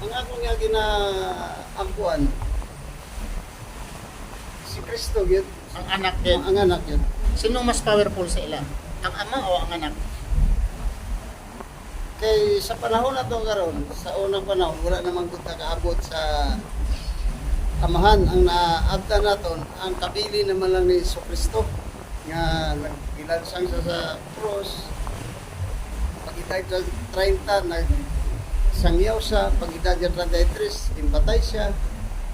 Ang ako nga ginaampuan, si Kristo yun. Ang anak din. Ang anak yun. Sinong mas powerful sa ila? Ang ama o ang anak? Kay sa panahon na to karon, sa unang panahon, wala namang kita kaabot sa amahan. Ang naabda naton, ang kabili naman lang ni Iso Kristo nga nagkilansang siya sa cross. Pagitay sa 30, nag sangyaw siya. Pagitay sa 33, impatay siya.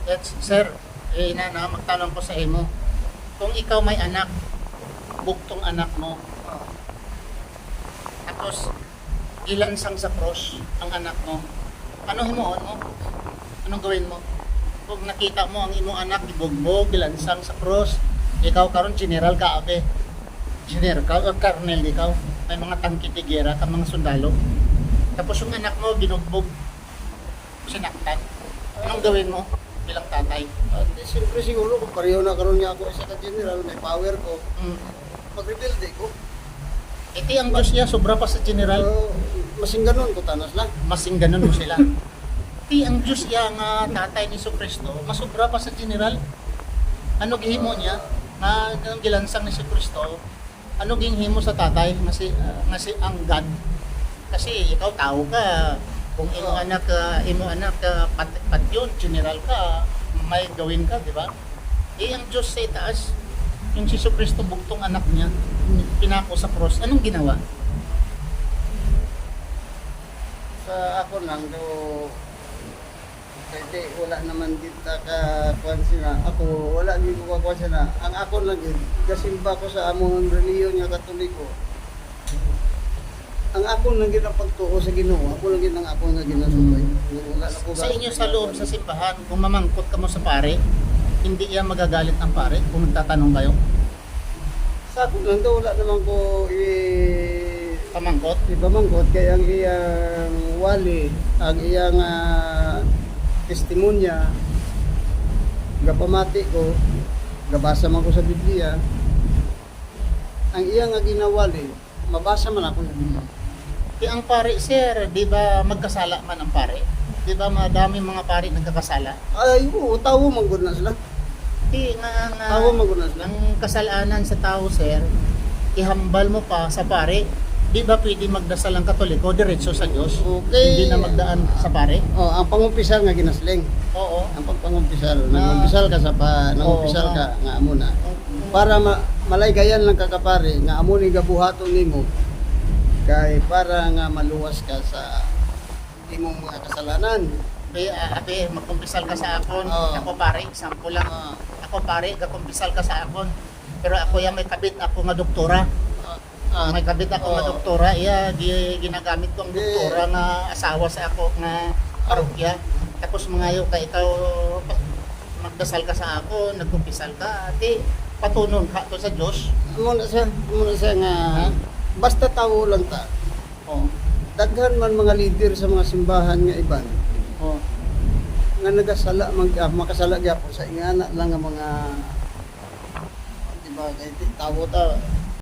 That's, sir, eh, na, na, magtanong ko sa imo. Kung ikaw may anak, buktong anak mo, tapos ilansang sa cross ang anak mo, ano himuon mo? Anong gawin mo? Kung nakita mo ang imong anak gibugbog, gilansang sa cross, ikaw karon general ka abe. General ka o colonel ikaw. May mga tangki tigera ka mga sundalo. Tapos yung anak mo binugbog, sinaktan. Anong gawin mo bilang tatay? At eh, siyempre siguro kung pareho na karon nga ako ka general, may power ko, Mm. mag-rebelde ko. Iti ang Diyos niya, sobra pa sa general. So, masing ganun ko tanas lang. Masing ganun mo sila. Iti ang Diyos niya nga tatay ni Kristo, masobra pa sa general. Ano gihimo niya? Nga nga gilansang ni Kristo, ano ginhimo sa tatay nga si, nga si ang God? Kasi ikaw tao ka, kung imo anak ka, imo anak ka, pat, pat yun, general ka, may gawin ka, di ba? Eh, ang Diyos sa itaas, yung si Kristo buktong anak niya, pinako sa cross, anong ginawa? Sa ako lang, do, kasi wala naman kita ka kuan sila. Ako, wala din ko kakuan sila. Ang ako lang yun, kasimba ko sa among reliyon nga katoliko. Ang ako lang gina pagtuo sa Ginoo, ako lang gina ako nga ginasubay. Wala na ko Sa inyo sa loob sa simbahan, kung mamangkot ka mo sa pare, hindi iya magagalit ang pare kung magtatanong kayo. Sa ako lang do, wala naman ko i Pamangkot? ipamangkot kay ang iyang wali, ang iyang uh, testimonya, gapamati ko, gabasa man ko sa Biblia, ang iyang nga ginawali, mabasa man ako sa Biblia. Di ang pare, sir, di ba magkasala man ang pare? Di ba madami mga pare nagkakasala? Ay, oo, tawo man gud na sila. Di nga nga, Tawo man gud na sila. ang kasalanan sa tao, sir, ihambal mo pa sa pare. Di ba pwede magdasal ang katoliko diretso sa Diyos? Okay. Hindi na magdaan sa pare? Oh, ang pangumpisal nga ginasling. Oo. Ang pagpangumpisal, nangumpisal ka sa pa, nangumpisal ka nga amo na. para ma malaygayan lang kakapare nga amo ni gabuhaton nimo kay para nga maluwas ka sa imong mga kasalanan. Abe, ah, abe, magkumpisal ka sa akon. Oo. Ako pare, example lang. Ah, Ako pare, gakumpisal ka sa akon. Pero ako yung may kabit ako nga doktora. ah, ah, may kabit ako nga oo. doktora. Iya, gi- ginagamit ko ang Di- doktora nga asawa sa ako nga parokya. Tapos mga yo ka ikaw magdasal ka sa ako, nagkumpisal ka. Ate, patunon ka to sa Diyos. Amo na siya, amo na siya nga? Basta tawo lang ta. Oh. Daghan man mga leader sa mga simbahan nga iban Oh. nga nagasala man ah, makasala gyapon sa ingana lang nga mga di ba kay tawo ta